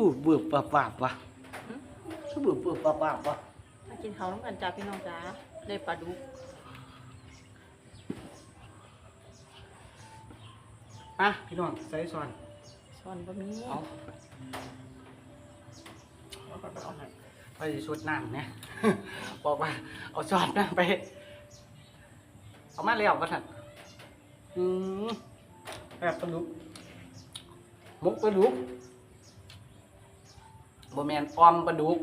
บุบบุบปับปับวะคือบุบบุบปับปับวะมากินเขาวน้ำกันจ้าพี่น้องจ้าได้ปลาดุกอะพี่น้องใส่ซอนช้อนบะหมี่เอาไปชุดน้ำเนี่ย บอกว่าเอาซอนน้ำไป เอามาแล้วก็ทันอืมแบบปลาดุกมุกปลาดุก บแมนออมปลาดุก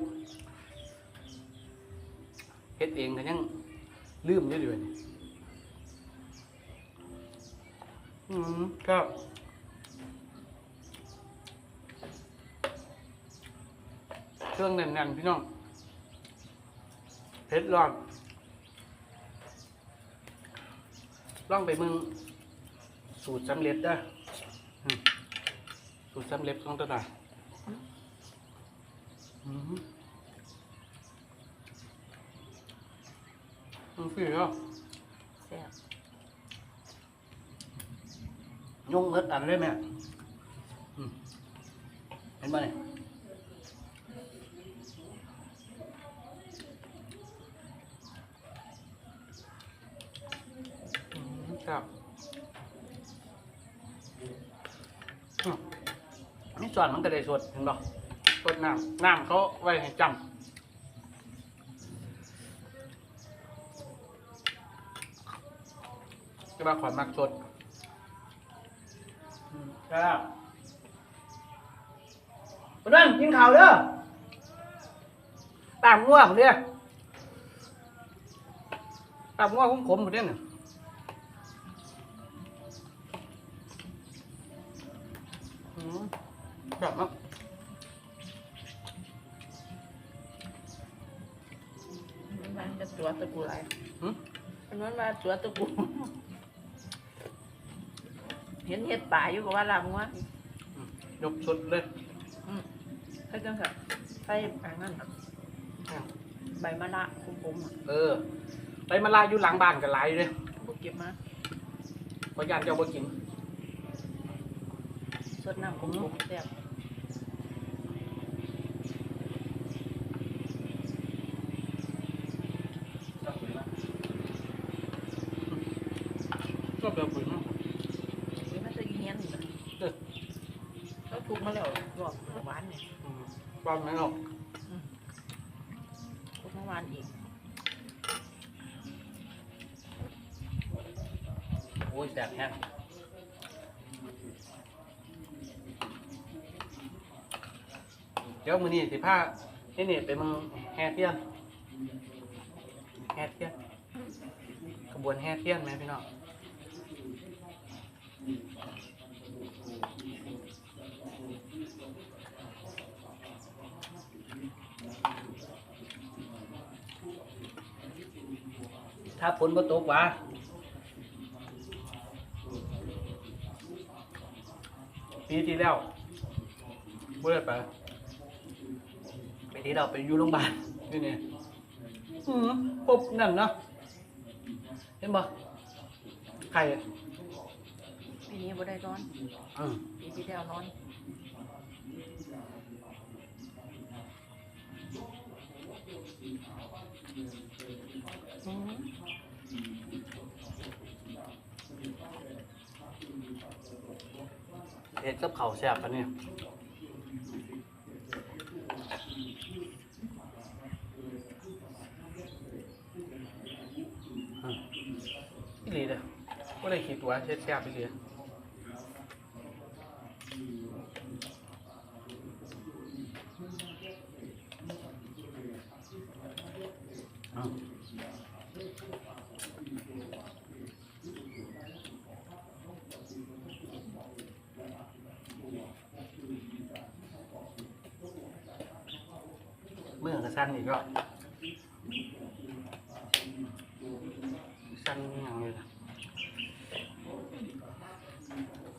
เฮ็ดเองก็ยังลืมอยู่เดือนอืมก็เครื่องแน่นๆพี่น้องเผ็ดร้อนลองไปมึง สูตรสำเร็จด้ออืมสูตรสำเร็จของตัวหน่อยอื มมันคือเนาะแซ่บยงเอิดอันเลยแม่อืมเห็นไหมเนี่ยอืมครับอืมนี่ส่วนมันก็ได้สดเห็นบ่ส ดน้ำน้ำเขาไว้ให้จำจะมาขอนมักสดครับมาเดินกินข้าวเด้อตามง่วงเด้อตามง่วงขมๆหมดเด้อเนี่ยอืมแบบนั้นมั จะตัวตะกูไรหืมมันนั้นมาตัวตะกู เห็นเห็ดป่าอยู่กับว่าลำวะยกสุดเลยให้จังสัใส่อันนั้นน่ะใบมะระคุ้มๆอะเออไปมาลาอยู่หลังบ้านกันหลายเลยพวกเก็บมาเพราะยานเจ้าบ่กินสดน้ำคุ้มๆแซ่บ ก็เปรี้ยวปุ๋ยมาก นี่มันจะเงี้ยนอยู่นะ เออ เขาถูกมาแล้ว รอบเมื่อวานเนี่ยอืมบ้านไม่หรอกถูกเมื่อวานอีกโอ้ยแสบแห้งเดี๋ยวมื้อนี้สิพานี่นี่ไปมึงแห่เทียนแห่เทียนขบวนแห่เทียนไหมพี่น้อง ถ้าฝนบ่ตกหว่าปีที่แล้วเบื่อไปไปที่เราไปอยู่โรงพยาบาลนี่นี่อืมปุ๊บนั่นเนาะเห็นบ่ใครอะปีนี้บ่ได้ร้อนอืมปีที่แล้วร้อน เห็ดกับเขาแซ่บปะเนี่ยอืมอีหลีเด้อก็เลยคิดว่าเช็ดแซ่บไปเล เมื่อกระสั้นอีกก็สั้นอย่างเลยนะ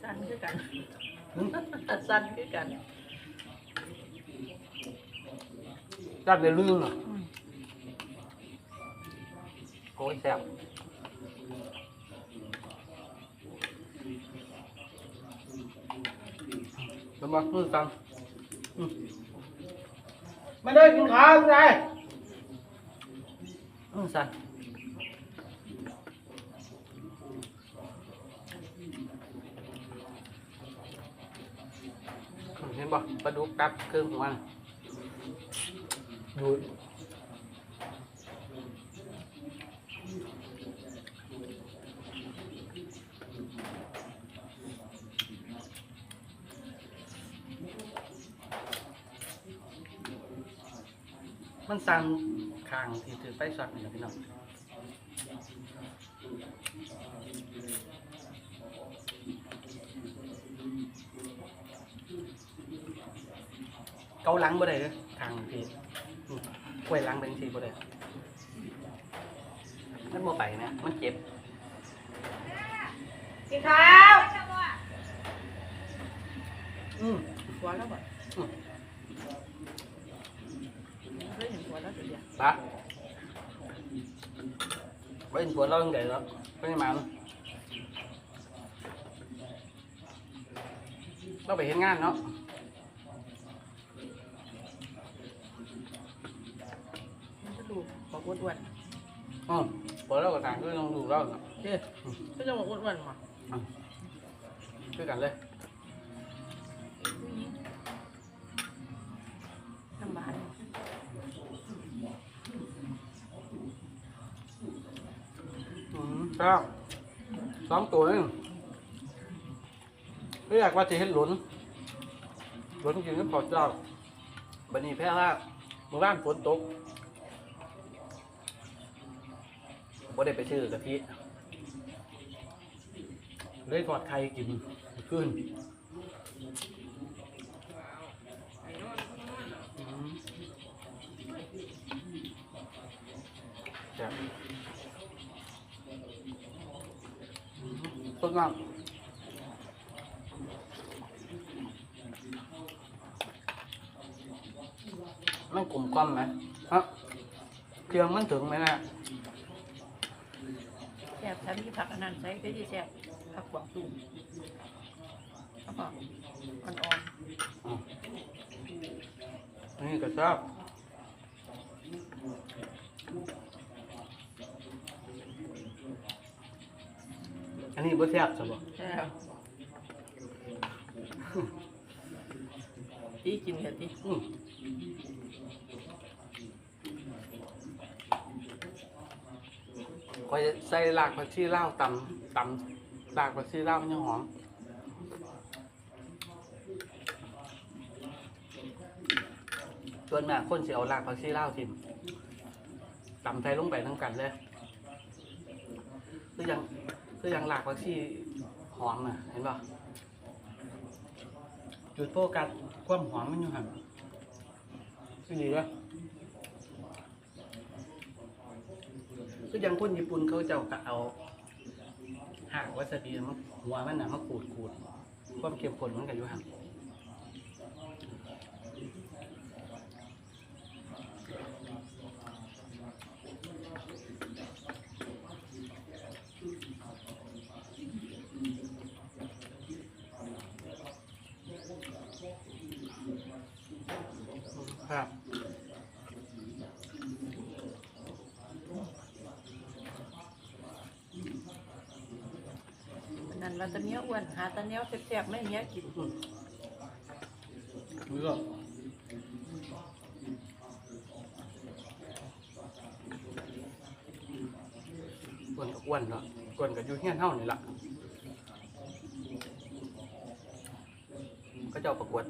สั้นคือกันหึสั้นคือกันสั้นเลยลื่นเหรออืมโอ้ยแซ่บมันมามือกันอืมาเดินกินข้าวคุณยายอืมสั่น มันสั่นข้างที่ถือไฟช็อตนี่แหละพี่น้องเกาหลังบ่ได้เด้อข้างที่อืมกล้วยหลังเป็นสีบ่ได้มันบ่ไปนะมันเจ็บกินข้าวอืมหัวแล้วบ่ อืม เคยเห็นหัวแล้วตัวเดียว ปะไว้ปวดเราตั้งแต่แล้วไม่ได้มาเนอะเราไปเห็นงานเนาะมันจะดูบอกอ้วนอืมปวดเรากับทางก็ต้องดูเราเนาะๆเด้อก็จะบอกอ้วนๆมาช่วยกันเลย ครับสองตัวนึงเรียกว่าจะเห็นหลุนหลุนกินก็ขอเจ้าบันนี้แพ้ลากเมื่อวานฝนตกบ่ได้ไปชื่อกะทิเลยทอดไข่กินขึ้นอืมจ้ะอื มต้นน้ำมันกลมกล่อมไหมฮะเครื่องมันถึงไหมนะแซ่บฉันที่ผักอันนั้นใช้ก็จะแซ่บผักบอกตูมแล้วก็อ่อนอันนี้ก็ชอบอั นนี้บ่แซ่บสบๆแซ่บที่กินเห็ดที่อืมคอยใส่รากผักชีลาวตำตำรากผักชีลาวมันยังหอมส่วนมากคนสิเอารากผักชีลาวทิมตำใส่ลงไปทั้งกันเลยคือยัง คืออย่างหลักผักชีหอมอะ เห็นป่ะจุดโฟกัสความหอมมันอยู่หันคือดีด้วยคืออย่างคนญี่ปุ่นเขาเจ้ากะเอาหากวาซาบิมันหัวมันน่ะมาขูดขูดความเข้มข้นมันก็อยู่ห่าง ครับอันนั้นเราตะเนี้ยอ้วนหาตะเนี้ยแซ่บๆไม่เนี้ยกินอืมนี่ก็อ้วนกับอ้วนเนาะอ้วนกับอยู่เฮี้ยนเท่านี่ละก็จะเอาประกวด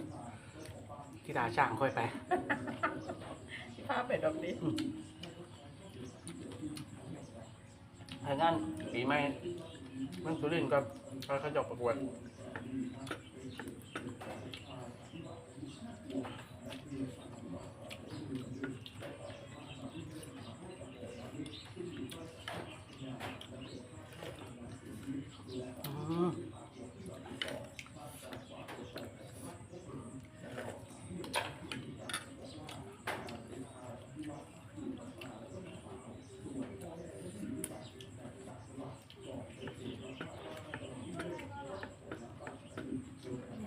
ที่ดาช่างค่อยไปภาพเป็นแบบนี้อืมทางานปีใหม่เมืองสุรินทร์ก็เขาจะเอาประกวด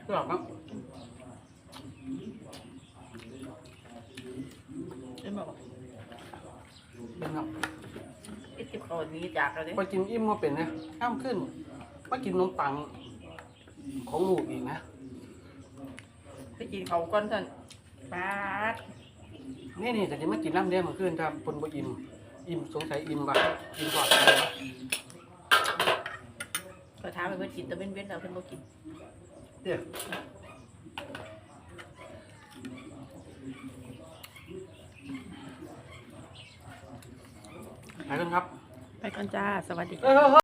กรอบครับเอ็มบอกเป็นครับอ้สิบตันี้จากเรยพอกินอิ่มก็เป็นนะข้ามขึ้นไปกินนมปังของหนูอีกนะไปกินเขาก้อนท่านปาดนี่นี่แต่จไม่กินน้ำเด้ยมื่อคืนครับปนบ่อิ่มอิ่มสงสัยอิ่มบ่ะอิ่มกว่า ก็ถามไปเพื่อกินแต่เว้นเว้นเราเพื่อนบ่กิน เนี่ยไปกันครับ ไปก่อนจ้า สวัสดีเออ